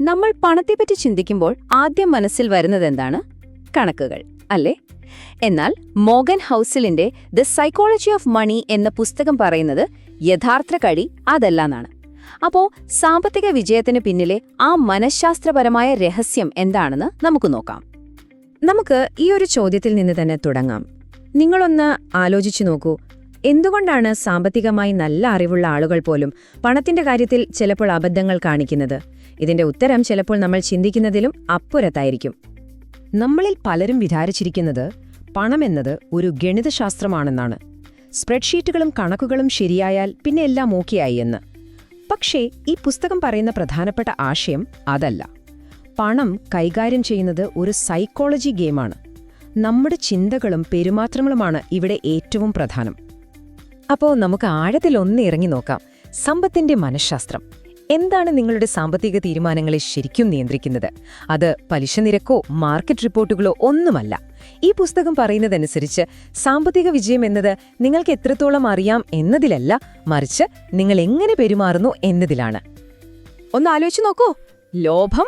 നമ്മൾ പണത്തെപ്പറ്റി ചിന്തിക്കുമ്പോൾ ആദ്യം മനസ്സിൽ വരുന്നത് എന്താണ് കണക്കുകൾ അല്ലേ? എന്നാൽ മോഗൻ ഹൗസിലിന്റെ ദ സൈക്കോളജി ഓഫ് മണി എന്ന പുസ്തകം പറയുന്നത് യഥാർത്ഥ കഴി അതല്ലെന്നാണ്. അപ്പോൾ സാമ്പത്തിക വിജയത്തിന് പിന്നിലെ ആ മനഃശാസ്ത്രപരമായ രഹസ്യം എന്താണെന്ന് നമുക്ക് നോക്കാം. നമുക്ക് ഈ ഒരു ചോദ്യത്തിൽ നിന്ന് തന്നെ തുടങ്ങാം. നിങ്ങളൊന്ന് ആലോചിച്ചു നോക്കൂ. എന്തുകൊണ്ടാണ് സാമ്പത്തികമായി നല്ല അറിവുള്ള ആളുകൾ പോലും പണത്തിന്റെ കാര്യത്തിൽ ചിലപ്പോൾ അബദ്ധങ്ങൾ കാണിക്കുന്നത്? ഇതിന്റെ ഉത്തരം ചിലപ്പോൾ നമ്മൾ ചിന്തിക്കുന്നതിലും അപ്പുറത്തായിരിക്കും. നമ്മളിൽ പലരും വിചാരിച്ചിരിക്കുന്നത് പണമെന്നത് ഒരു ഗണിതശാസ്ത്രമാണെന്നാണ്. സ്പ്രെഡ്ഷീറ്റുകളും കണക്കുകളും ശരിയായാൽ പിന്നെ എല്ലാം ഓക്കെയായി എന്ന്. പക്ഷേ ഈ പുസ്തകം പറയുന്ന പ്രധാനപ്പെട്ട ആശയം അതല്ല. പണം കൈകാര്യം ചെയ്യുന്നത് ഒരു സൈക്കോളജി ഗെയിമാണ്. നമ്മുടെ ചിന്തകളും പെരുമാറ്റങ്ങളുമാണ് ഇവിടെ ഏറ്റവും പ്രധാനം. അപ്പോൾ നമുക്ക് ആഴത്തിൽ ഒന്ന് ഇറങ്ങി നോക്കാം. സമ്പത്തിന്റെ മനഃശാസ്ത്രം. എന്താണ് നിങ്ങളുടെ സാമ്പത്തിക തീരുമാനങ്ങളെ ശരിക്കും നിയന്ത്രിക്കുന്നത്? അത് പലിശ നിരക്കോ മാർക്കറ്റ് റിപ്പോർട്ടുകളോ ഒന്നുമല്ല. ഈ പുസ്തകം പറയുന്നതനുസരിച്ച് സാമ്പത്തിക വിജയം എന്നത് നിങ്ങൾക്ക് എത്രത്തോളം അറിയാം എന്നതിലല്ല മറിച്ച് നിങ്ങൾ എങ്ങനെ പെരുമാറുന്നു എന്നതിലാണ്. ഒന്ന് ആലോചിച്ചു നോക്കൂ. ലോഭം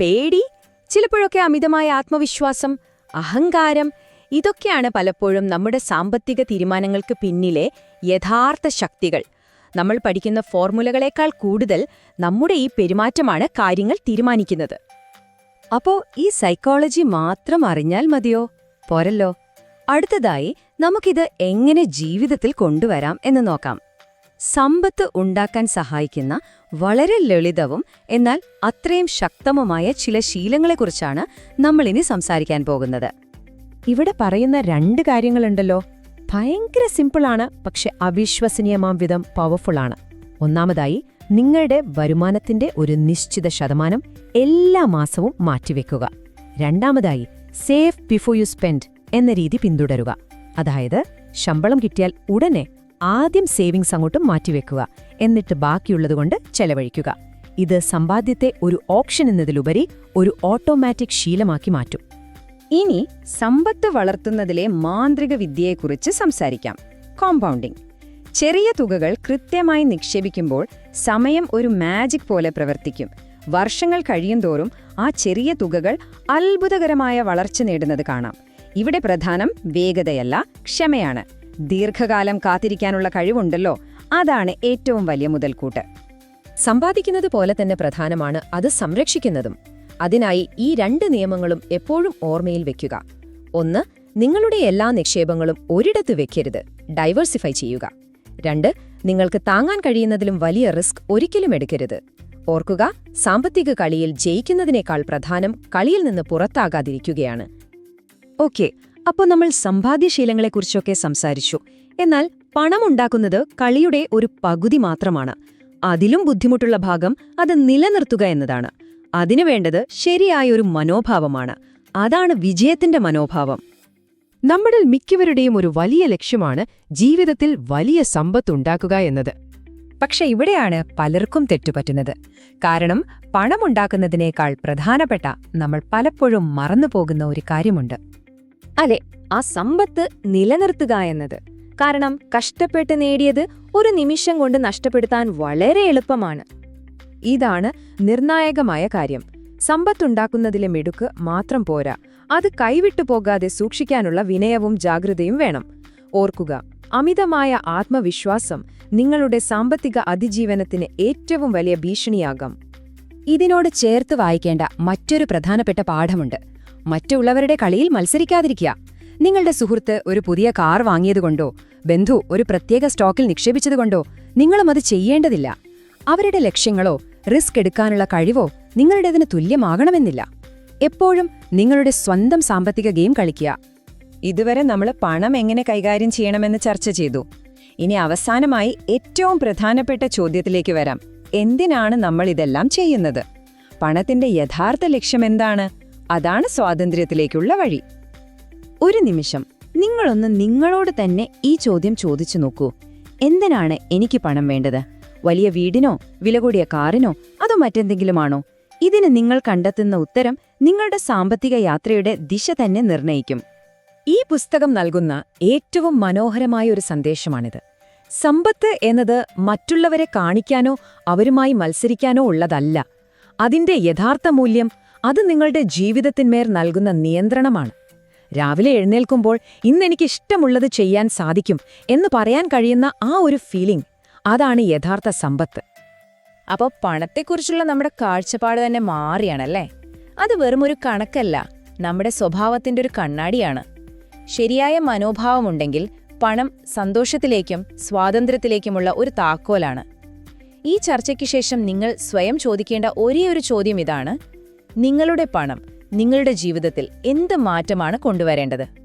പേടി ചിലപ്പോഴൊക്കെ അമിതമായ ആത്മവിശ്വാസം അഹങ്കാരം ഇതൊക്കെയാണ് പലപ്പോഴും നമ്മുടെ സാമ്പത്തിക തീരുമാനങ്ങൾക്ക് പിന്നിലെ യഥാർത്ഥ ശക്തികൾ. നമ്മൾ പഠിക്കുന്ന ഫോർമുലകളേക്കാൾ കൂടുതൽ നമ്മുടെ ഈ പെരുമാറ്റമാണ് കാര്യങ്ങൾ തീരുമാനിക്കുന്നത്. അപ്പോ ഈ സൈക്കോളജി മാത്രം അറിഞ്ഞാൽ മതിയോ? പോരല്ലോ. അടുത്തതായി നമുക്കിത് എങ്ങനെ ജീവിതത്തിൽ കൊണ്ടുവരാം എന്ന് നോക്കാം. സമ്പത്ത് ഉണ്ടാക്കാൻ സഹായിക്കുന്ന വളരെ ലളിതവും എന്നാൽ അത്രയും ശക്തവുമായ ചില ശീലങ്ങളെക്കുറിച്ചാണ് നമ്മളിനി സംസാരിക്കാൻ പോകുന്നത്. ഇവിടെ പറയുന്ന രണ്ട് കാര്യങ്ങളുണ്ടല്ലോ. ഭയങ്കര സിമ്പിളാണ് പക്ഷെ അവിശ്വസനീയമാം വിധം പവർഫുള്ളാണ്. ഒന്നാമതായി നിങ്ങളുടെ വരുമാനത്തിന്റെ ഒരു നിശ്ചിത ശതമാനം എല്ലാ മാസവും മാറ്റിവെക്കുക. രണ്ടാമതായി സേഫ് ബിഫോർ യു സ്പെൻഡ് എന്ന രീതി പിന്തുടരുക. അതായത് ശമ്പളം കിട്ടിയാൽ ഉടനെ ആദ്യം സേവിങ്സ് അങ്ങോട്ട് മാറ്റിവെക്കുക എന്നിട്ട് ബാക്കിയുള്ളതുകൊണ്ട് ചെലവഴിക്കുക. ഇത് സമ്പാദ്യത്തെ ഒരു ഓപ്ഷൻ എന്നതിലുപരി ഒരു ഓട്ടോമാറ്റിക് ശീലമാക്കി മാറ്റും. ഇനി സമ്പത്ത് വളർത്തുന്നതിലെ മാന്ത്രിക വിദ്യയെക്കുറിച്ച് സംസാരിക്കാം. കോമ്പൗണ്ടിംഗ് ചെറിയ തുകകൾ കൃത്യമായി നിക്ഷേപിക്കുമ്പോൾ സമയം ഒരു മാജിക് പോലെ പ്രവർത്തിക്കും. വർഷങ്ങൾ കഴിയുന്തോറും ആ ചെറിയ തുകകൾ അത്ഭുതകരമായ വളർച്ച നേടുന്നത് കാണാം. ഇവിടെ പ്രധാനം വേഗതയല്ല ക്ഷമയാണ്. ദീർഘകാലം കാത്തിരിക്കാനുള്ള കഴിവുണ്ടല്ലോ അതാണ് ഏറ്റവും വലിയ മുതൽക്കൂട്ട്. സമ്പാദിക്കുന്നത് പോലെ തന്നെ പ്രധാനമാണ് അത് സംരക്ഷിക്കുന്നതും. അതിനായി ഈ രണ്ട് നിയമങ്ങളും എപ്പോഴും ഓർമ്മയിൽ വെക്കുക. ഒന്ന് നിങ്ങളുടെ എല്ലാ നിക്ഷേപങ്ങളും ഒരിടത്ത് വെക്കരുത്. ഡൈവേഴ്സിഫൈ ചെയ്യുക. രണ്ട് നിങ്ങൾക്ക് താങ്ങാൻ കഴിയുന്നതിലും വലിയ റിസ്ക് ഒരിക്കലും എടുക്കരുത്. ഓർക്കുക സാമ്പത്തിക കളിയിൽ ജയിക്കുന്നതിനേക്കാൾ പ്രധാനം കളിയിൽ നിന്ന് പുറത്താകാതിരിക്കുകയാണ്. ഓക്കെ അപ്പോൾ നമ്മൾ സമ്പാദ്യശീലങ്ങളെക്കുറിച്ചൊക്കെ സംസാരിച്ചു. എന്നാൽ പണമുണ്ടാക്കുന്നത് കളിയുടെ ഒരു പകുതി മാത്രമാണ്. അതിലും ബുദ്ധിമുട്ടുള്ള ഭാഗം അത് നിലനിർത്തുക എന്നതാണ്. അതിനു വേണ്ടത് ശരിയായ ഒരു മനോഭാവമാണ്. അതാണ് വിജയത്തിന്റെ മനോഭാവം. നമ്മളിൽ മിക്കവരുടെയും ഒരു വലിയ ലക്ഷ്യമാണ് ജീവിതത്തിൽ വലിയ സമ്പത്തുണ്ടാക്കുക എന്നത്. പക്ഷെ ഇവിടെയാണ് പലർക്കും തെറ്റുപറ്റുന്നത്. കാരണം പണമുണ്ടാക്കുന്നതിനേക്കാൾ പ്രധാനപ്പെട്ട നമ്മൾ പലപ്പോഴും മറന്നുപോകുന്ന ഒരു കാര്യമുണ്ട്. അതെ ആ സമ്പത്ത് നിലനിർത്തുക എന്നത്. കാരണം കഷ്ടപ്പെട്ട് നേടിയത് ഒരു നിമിഷം കൊണ്ട് നഷ്ടപ്പെടുത്താൻ വളരെ എളുപ്പമാണ്. ഇതാണ് നിർണായകമായ കാര്യം. സമ്പത്തുണ്ടാക്കുന്നതിലെ മിടുക്ക് മാത്രം പോരാ. അത് കൈവിട്ടു പോകാതെ സൂക്ഷിക്കാനുള്ള വിനയവും ജാഗ്രതയും വേണം. ഓർക്കുക അമിതമായ ആത്മവിശ്വാസം നിങ്ങളുടെ സാമ്പത്തിക അതിജീവനത്തിന് ഏറ്റവും വലിയ ഭീഷണിയാകാം. ഇതിനോട് ചേർത്ത് വായിക്കേണ്ട മറ്റൊരു പ്രധാനപ്പെട്ട പാഠമുണ്ട്. മറ്റുള്ളവരുടെ കളിയിൽ മത്സരിക്കാതിരിക്കുക. നിങ്ങളുടെ സുഹൃത്ത് ഒരു പുതിയ കാർ വാങ്ങിയതുകൊണ്ടോ ബന്ധു ഒരു പ്രത്യേക സ്റ്റോക്കിൽ നിക്ഷേപിച്ചതുകൊണ്ടോ നിങ്ങളും അത് ചെയ്യേണ്ടതില്ല. അവരുടെ ലക്ഷ്യങ്ങളോ റിസ്ക് എടുക്കാനുള്ള കഴിവോ നിങ്ങളുടേതിന് തുല്യമാകണമെന്നില്ല. എപ്പോഴും നിങ്ങളുടെ സ്വന്തം സാമ്പത്തിക ഗെയിം കളിക്കുക. ഇതുവരെ നമ്മൾ പണം എങ്ങനെ കൈകാര്യം ചെയ്യണമെന്ന് ചർച്ച ചെയ്തു. ഇനി അവസാനമായി ഏറ്റവും പ്രധാനപ്പെട്ട ചോദ്യത്തിലേക്ക് വരാം. എന്തിനാണ് നമ്മൾ ഇതെല്ലാം ചെയ്യുന്നത്? പണത്തിന്റെ യഥാർത്ഥ ലക്ഷ്യം എന്താണ്? അതാണ് സ്വാതന്ത്ര്യത്തിലേക്കുള്ള വഴി. ഒരു നിമിഷം. നിങ്ങളൊന്ന് നിങ്ങളോട് തന്നെ ഈ ചോദ്യം ചോദിച്ചു നോക്കൂ. എന്തിനാണ് എനിക്ക് പണം വേണ്ടത്? വലിയ വീടിനോ വില കൂടിയ കാറിനോ അതോ മറ്റെന്തെങ്കിലുമാണോ? ഇതിന് നിങ്ങൾ കണ്ടെത്തുന്ന ഉത്തരം നിങ്ങളുടെ സാമ്പത്തിക യാത്രയുടെ ദിശ തന്നെ നിർണയിക്കും. ഈ പുസ്തകം നൽകുന്ന ഏറ്റവും മനോഹരമായ ഒരു സന്ദേശമാണിത്. സമ്പത്ത് എന്നത് മറ്റുള്ളവരെ കാണിക്കാനോ അവരുമായി മത്സരിക്കാനോ ഉള്ളതല്ല. അതിന്റെ യഥാർത്ഥ മൂല്യം അത് നിങ്ങളുടെ ജീവിതത്തിന്മേർ നൽകുന്ന നിയന്ത്രണമാണ്. രാവിലെ എഴുന്നേൽക്കുമ്പോൾ ഇന്നെനിക്കിഷ്ടമുള്ളത് ചെയ്യാൻ സാധിക്കും എന്ന് പറയാൻ കഴിയുന്ന ആ ഒരു ഫീലിംഗ് അതാണ് യഥാർത്ഥ സമ്പത്ത്. അപ്പോൾ പണത്തെക്കുറിച്ചുള്ള നമ്മുടെ കാഴ്ചപ്പാട് തന്നെ മാറിയാണല്ലേ? അത് വെറും ഒരു കണക്കല്ല. നമ്മുടെ സ്വഭാവത്തിന്റെ ഒരു കണ്ണാടിയാണ്. ശരിയായ മനോഭാവമുണ്ടെങ്കിൽ പണം സന്തോഷത്തിലേക്കും സ്വാതന്ത്ര്യത്തിലേക്കുമുള്ള ഒരു താക്കോലാണ്. ഈ ചർച്ചയ്ക്ക് ശേഷം നിങ്ങൾ സ്വയം ചോദിക്കേണ്ട ഒരേ ഒരു ചോദ്യം ഇതാണ്. നിങ്ങളുടെ പണം നിങ്ങളുടെ ജീവിതത്തിൽ എന്ത് മാറ്റമാണ് കൊണ്ടുവരേണ്ടത്?